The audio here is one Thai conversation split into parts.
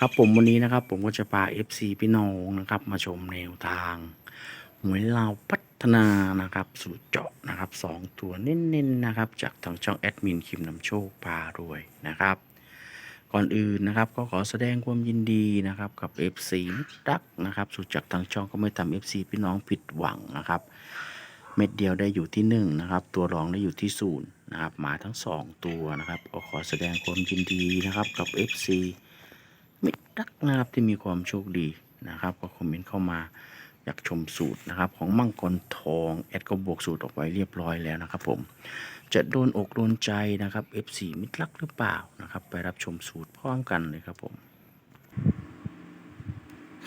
ครับผมวันนี้นะครับผมก็จะพา FC พี่น้องนะครับ มาชมแนวทางหวยลาวพัฒนานะครับสูตรเจาะนะครับสองตัวเน้นๆนะครับ จากทางช่องแอดมินคิมนำโชคพารวยนะครับ ก่อนอื่นนะครับก็ขอแสดงความยินดีนะครับกับ FC มิตรักนะครับสูตรจากทางช่องก็ไม่ทำ FC พี่น้องผิดหวังนะครับ เม็ดเดียวได้อยู่ที่หนึ่งนะครับตัวรองได้อยู่ที่ศูนย์นะครับมาทั้งสองตัวนะครับก็ขอแสดงความยินดีนะครับกับ FC มิ ตรรักนะครับที่มีความโชคดีนะครับ ก็คอมเมนต์เข้ามาอยากชมสูตรนะครับ ของมังกรทองแอดก็บวกสูตรออกไว้เรียบร้อยแล้วนะครับ ผมจะโดนอกโดนใจนะครับ F4 มิตรรักหรือเปล่านะครับ ไปรับชมสูตรพร้อมกันเลยครับผม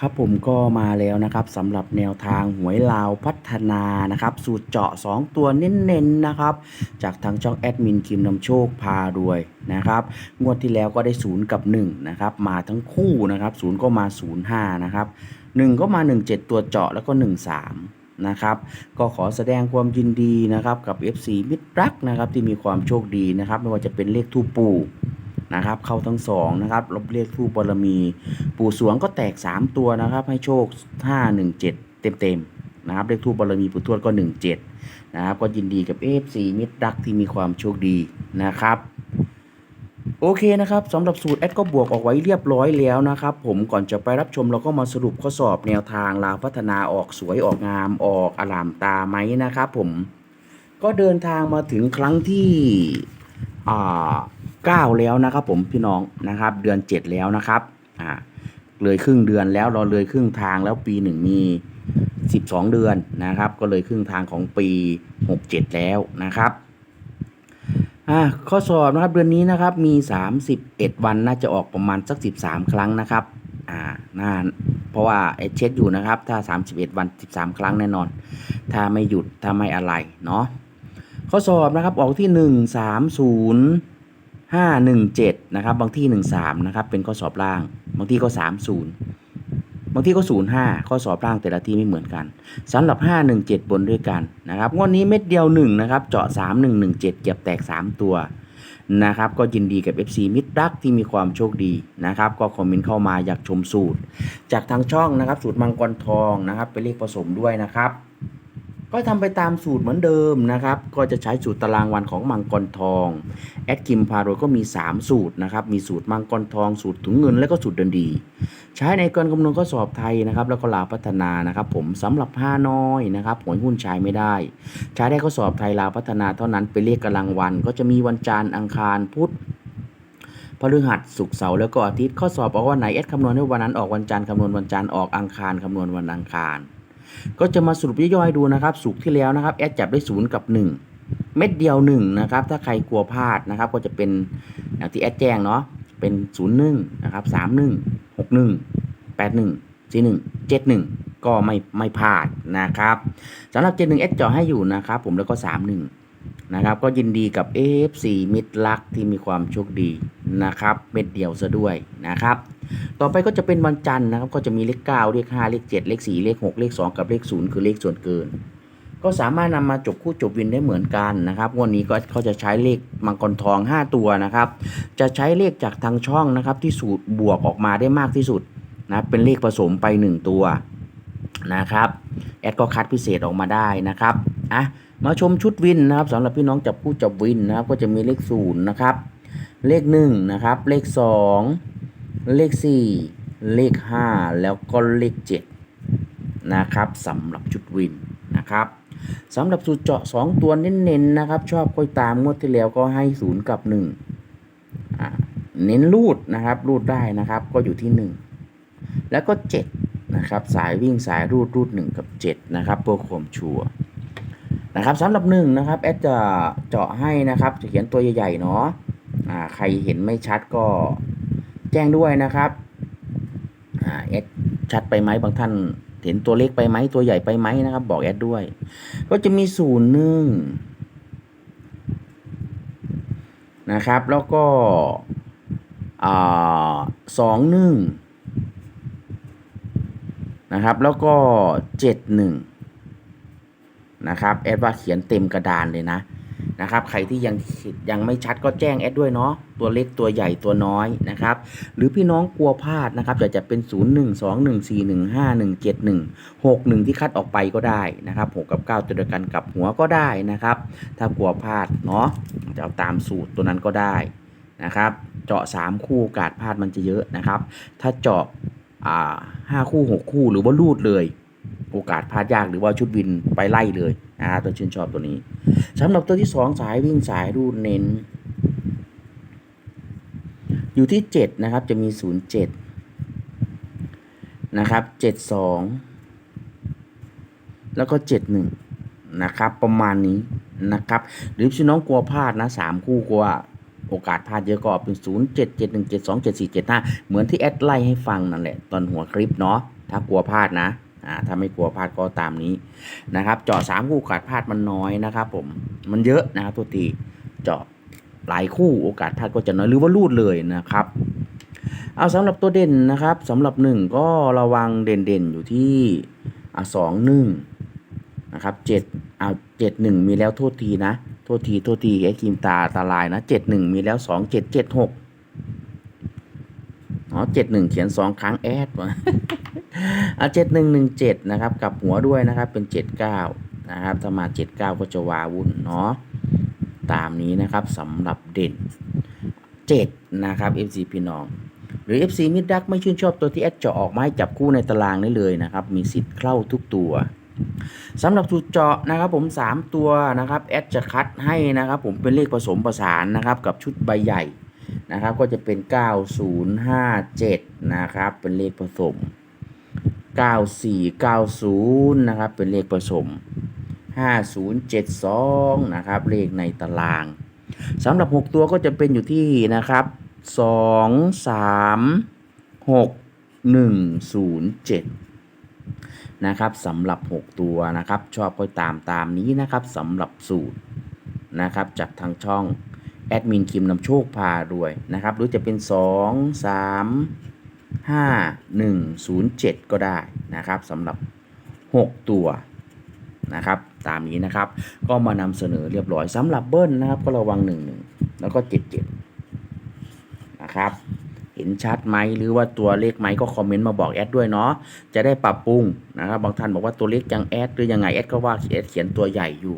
ครับผมก็มาแล้วนะครับสำหรับแนวทางหวยลาวพัฒนานะครับสูตรเจาะ 2 ตัวเน้นๆนะครับ จากทางช่องแอดมินคิมนำโชคพารวยนะครับงวดที่แล้วก็ได้ 0 กับ 1 นะครับ มาทั้งคู่นะครับ0ก็มา 05 นะครับ 1 ก็มา 17 ตัวเจาะแล้วก็ 13 นะครับ ก็ขอแสดงความยินดีนะครับกับ FC มิตรรักนะครับที่มีความโชคดีนะครับ ไม่ว่าจะเป็นเลขทูปู นะครับ เข้าทั้งสองนะครับลบเลขทูปบารมี ปู่สวงก็แตก 3 ตัวนะครับ ให้โชค 5 1 7 เต็มๆนะครับเลขทูปบารมีปู่ทวดก็ 17 นะครับ ก็ยินดีกับ F4 มิตรรักที่มีความโชคดีนะครับโอเคนะครับสำหรับสูตรแอดก็บวกออกไว้เรียบร้อยแล้วนะครับ ผมก่อนจะไปรับชมเราก็มาสรุปข้อสอบแนวทางลาวพัฒนาออกสวยออกงามออกอลามตาไหมนะครับผมก็เดินทางมาถึงครั้งที่อ่า เก้าแล้วนะครับผมพี่น้องนะครับเดือนเจ็ดแล้วนะครับอ่าเลยครึ่งเดือนแล้วเราเลยครึ่งทางแล้วปีหนึ่งมีสิบสองเดือนนะครับ ก็เลยครึ่งทางของปีหกเจ็ดแล้วนะครับอ่าข้อสอบนะครับเดือนนี้นะครับมี 31 วันน่าจะออกประมาณสัก 13 ครั้งนะครับอ่าน่าเพราะว่าเอเช็ดอยู่นะครับ ถ้า 31 วัน 13 ครั้งแน่นอน ถ้าไม่หยุดถ้าไม่อะไรเนาะข้อสอบนะครับออกที่ 1 3 0 5 1 7นะครับบางที่ 1 3นะครับเป็นข้อสอบล่าง บางที่ก็ 3 0 บางที่ก็0 5ข้อสอบล่างแต่ละที่ไม่เหมือนกันสำหรับ 5 1 7 บนด้วยกันนะครับงวดนี้เม็ดเดียว1นะครับเจาะ 3 1 1 7 เก็บแตก 3 ตัวนะครับก็ยินดีกับ FC มิตรรักที่มีความโชคดีนะครับก็คอมเมนต์เข้ามาอยากชมสูตร จากทางช่องนะครับสูตรมังกรทองนะครับเป็นเลขผสมด้วยนะครับ ก็ทำไปตามสูตรเหมือนเดิมนะครับ ก็จะใช้สูตรตารางวันของมังกรทอง แอดคิมพาโรยก็มี 3 สูตรนะครับ มีสูตรมังกรทอง สูตรถุงเงิน และก็สูตรเดินดี ใช้ในการคำนวณข้อสอบไทยนะครับ แล้วก็ลาพัฒนานะครับ ผมสำหรับห้าน้อยนะครับหวยหุ้นใช้ไม่ได้ ใช้ได้ข้อสอบไทยลาพัฒนาเท่านั้นเป็นเลขกำลังวัน ก็จะมีวันจันทร์อังคารพุธพฤหัสศุกร์เสาร์แล้วก็อาทิตย์ข้อสอบออกวันไหนแอดคำนวณให้วันนั้นออกวันจันทร์คำนวณวันจันทร์ออกอังคารคำนวณวันอังคาร ก็จะมาสรุปย่อยๆดูนะครับสุกที่แล้วนะครับแอดจับได้ศูนย์กับ 1 เม็ดเดียว1นะครับถ้าใครกลัวพลาดนะครับ ก็จะเป็นอย่างที่แอดแจ้งเนาะเป็น0 1นย์นะครับ3 1 6 1 8 1 4 1 7 1ก็ไม่ไม่พลาดนะครับสำหรับ7 1แอดเจาะให้อยู่นะครับ ผมแล้วก็3 1นะครับ ก็ยินดีกับ F4 มิตรลักที่มีความโชคดีนะครับ เม็ดเดียวซะด้วยนะครับ ต่อไปก็จะเป็นวันจันทร์นะครับ ก็จะมีเลข9เลข5เลข7เลข4เลข6เลข2กับเลข0คือเลขส่วนเกิน ก็สามารถนำมาจบคู่จบวินได้เหมือนกันนะครับวันนี้ก็เขาจะใช้เลขมังกรทอง 5 ตัวนะครับ จะใช้เลขจากทางช่องนะครับ ที่สูตรบวกออกมาได้มากที่สุดนะเป็นเลขผสมไป 1 ตัวนะครับแอดก็คัดพิเศษออกมาได้นะครับอะมาชมชุดวินนะครับสำหรับพี่น้องจับคู่จับวินนะครับ ก็จะมีเลข0นะครับ เลข1นะครับ เลข2 เลข 4 เลข 5 แล้วก็เลข 7 นะครับสำหรับชุดวินนะครับสำหรับสูตรเจาะ 2 ตัวเน้นๆนะครับ ชอบค่อยตามงวดที่แล้วก็ให้ 0 กับ1อ่าเน้นรูดนะครับ รูดได้นะครับก็อยู่ที่ 1 แล้วก็ 7 นะครับ สายวิ่งสายรูดรูด 1 กับ 7 นะครับเพื่อความชัวร์นะครับสำหรับ 1 นะครับแอดจะเจาะให้นะครับจะเขียนตัวใหญ่ๆเนาะใครเห็นไม่ชัดก็ แจ้งด้วยนะครับแอดชัดไปไหมบางท่านเห็นตัวเล็กไปไหมตัวใหญ่ไปไหมนะครับ บอกแอดด้วย ก็จะมีศูนย์หนึ่งนะครับ แล้วก็สองหนึ่งนะครับ แล้วก็เจ็ดหนึ่งนะครับแอดว่าเขียนเต็มกระดานเลยนะ นะครับ ใครที่ยังยังไม่ชัดก็แจ้งแอดด้วยเนาะตัวเล็กตัวใหญ่ตัวน้อยนะครับ หรือพี่น้องกลัวพลาดนะครับจะจะเป็น 0 1 2 1 4 1 5 1 7 1 6 1 ที่คัดออกไปก็ได้นะครับ6กับ 9 ตัวเดียวกันกับหัวก็ได้นะครับ ถ้ากลัวพลาดเนาะจะเอาตามสูตรตัวนั้นก็ได้นะครับเจาะ 3 คู่โอกาสพลาดมันจะเยอะนะครับ ถ้าเจาะห้าคู่ 6 คู่หรือว่ารูดเลย โอกาสพลาดยากหรือว่าชุดวินไปไล่เลย นะครับตัวชื่นชอบตัวนี้สำหรับตัวที่2สายวิ่งสายรูดเน้น อยู่ที่7นะครับจะมี07นย์เจ็ดนะครับ72แล้วก็71นะครับประมาณนี้นะครับหรือพี่น้องกลัวพลาดนะ3คู่กลัวโอกาสพลาดเยอะก็เป็น 0 7 7 1 7 2 7 4 7 5 เหมือนที่แอดไล่ให้ฟังนั่นแหละ ตอนหัวคลิปเนาะถ้ากลัวพลาดนะ อ่าถ้าไม่กลัวพลาดก็ตามนี้นะครับ เจาะ3คู่โอกาสพลาดมันน้อยนะครับ ผมมันเยอะนะครับตัวทีเจาะหลายคู่โอกาสพลาดก็จะน้อยหรือว่ารูดเลยนะครับ เอาสำหรับตัวเด่นนะครับสำหรับหนึ่งก็ระวังเด่นเด่นๆอยู่ที่อ่สองหนึ่งนะครับเจ็ดเอาเจ็ดหนึ่งมีแล้วโทษทีนะโทษทีโทษทีไอ้ครีมตาตาลายนะเจ็ดหนึ่งมีแล้วสองเจ็ดเจ็ดหกอ๋อเจ็ดหนึ่งเขียนสองครั้งแอดวะ อะเจ็ดหนึ่งหนึ่งเจ็ดนะครับกับหัวด้วยนะครับเป็นเจ็ดเก้านะครับถ้ามาเจ็ดเก้าก็จะวาวุ่นเนาะตามนี้นะครับสำหรับเด่น7นะครับ FC พี่น้อง หรือ FC มิดดักไม่ชื่นชอบตัวที่แอดเจาะออกมาให้จับคู่ในตารางได้เลยนะครับ มีสิทธิ์เข้าทุกตัวสำหรับสูตรเจาะนะครับผม 3 ตัวนะครับแอดจะคัดให้นะครับผมเป็นเลขผสมประสานนะครับกับชุดใบใหญ่นะครับก็จะเป็น 9057 นะครับเป็นเลขผสม 9490 นะครับ เป็นเลขผสม 5072 นะครับ เลขในตารางสำหรับ 6 ตัวก็จะเป็นอยู่ที่นะครับ 2 3 6 1 0 7 นะครับสำหรับ 6 ตัวนะครับ ชอบก็ตามตามนี้นะครับสำหรับสูตรนะครับจากทางช่อง แอดมินคิมนำโชคพารวยนะครับ หรือจะเป็น 2 3 5 1 0 7 ก็ได้นะครับสำหรับ 6 ตัวนะครับตามนี้นะครับก็มานำเสนอเรียบร้อยสำหรับเบิ้ลนะครับก็ระวัง 1 1 แล้วก็ 7 7 นะครับเห็นชัดไหมหรือว่าตัวเลขไหมก็คอมเมนต์มาบอกแอดด้วยเนาะจะได้ปรับปรุงนะครับบางท่านบอกว่าตัวเลขยังแอดหรือยังไงแอดก็ว่าแอดเขียนตัวใหญ่อยู่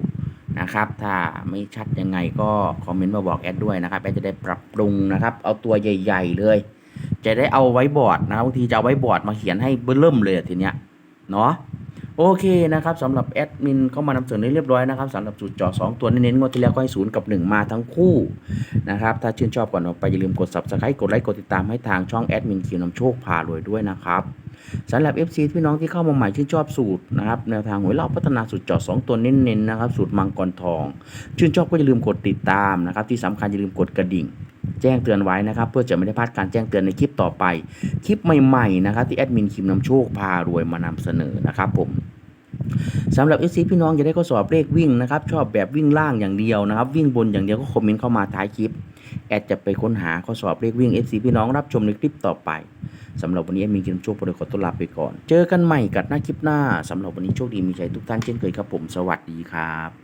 นะครับถ้าไม่ชัดยังไงก็คอมเมนต์มาบอกแอดด้วยนะครับแอดจะได้ปรับปรุงนะครับเอาตัวใหญ่ ๆ เลย จะได้เอาไว้บอร์ดนะครับบางทีจะเอาไว้บอร์ดมาเขียนให้เบิ่มเลยทีเนี้ยเนาะโอเคนะครับสำหรับแอดมินเข้ามานำเสนอเรียบร้อยนะครับสำหรับจุดเจาะ2ตัวเน้นๆงวดที่แล้วก็ให้ศูนย์กับ1 มาทั้งคู่นะครับถ้าชื่นชอบก่อนออกไปอย่าลืมกด subscribe กดไลค์กดติดตามให้ทางช่องแอดมินคิวนำโชคพารวยด้วยนะครับสำหรับ FC พี่น้องที่เข้ามาใหม่ชื่นชอบสูตรนะครับแนวทางหวยเราพัฒนาสูตรเจาะ2ตัวเน้นๆนะครับสูตรมังกรทอง ชื่นชอบก็อย่าลืมกดติดตามนะครับที่สำคัญอย่าลืมกดกระดิ่ง แจ้งเตือนไว้นะครับ เพื่อจะไม่ได้พลาดการแจ้งเตือนในคลิปต่อไป คลิปใหม่ๆนะครับที่แอดมินคิมนำโชคพารวยมานำเสนอนะครับผมสำหรับ FC พี่น้องจะได้ข้อสอบเลขวิ่งนะครับ ชอบแบบวิ่งล่างอย่างเดียวนะครับ วิ่งบนอย่างเดียวก็คอมเมนต์เข้ามาท้ายคลิป แอดจะไปค้นหาข้อสอบเลขวิ่ง FC พี่น้องรับชมในคลิปต่อไปสำหรับวันนี้แอดมีกินโชคโปรดขอตัวลาไปก่อน เจอกันใหม่กับหน้าคลิปหน้าสำหรับวันนี้โชคดีมีชัยทุกท่านเช่นเคยครับผมสวัสดีครับ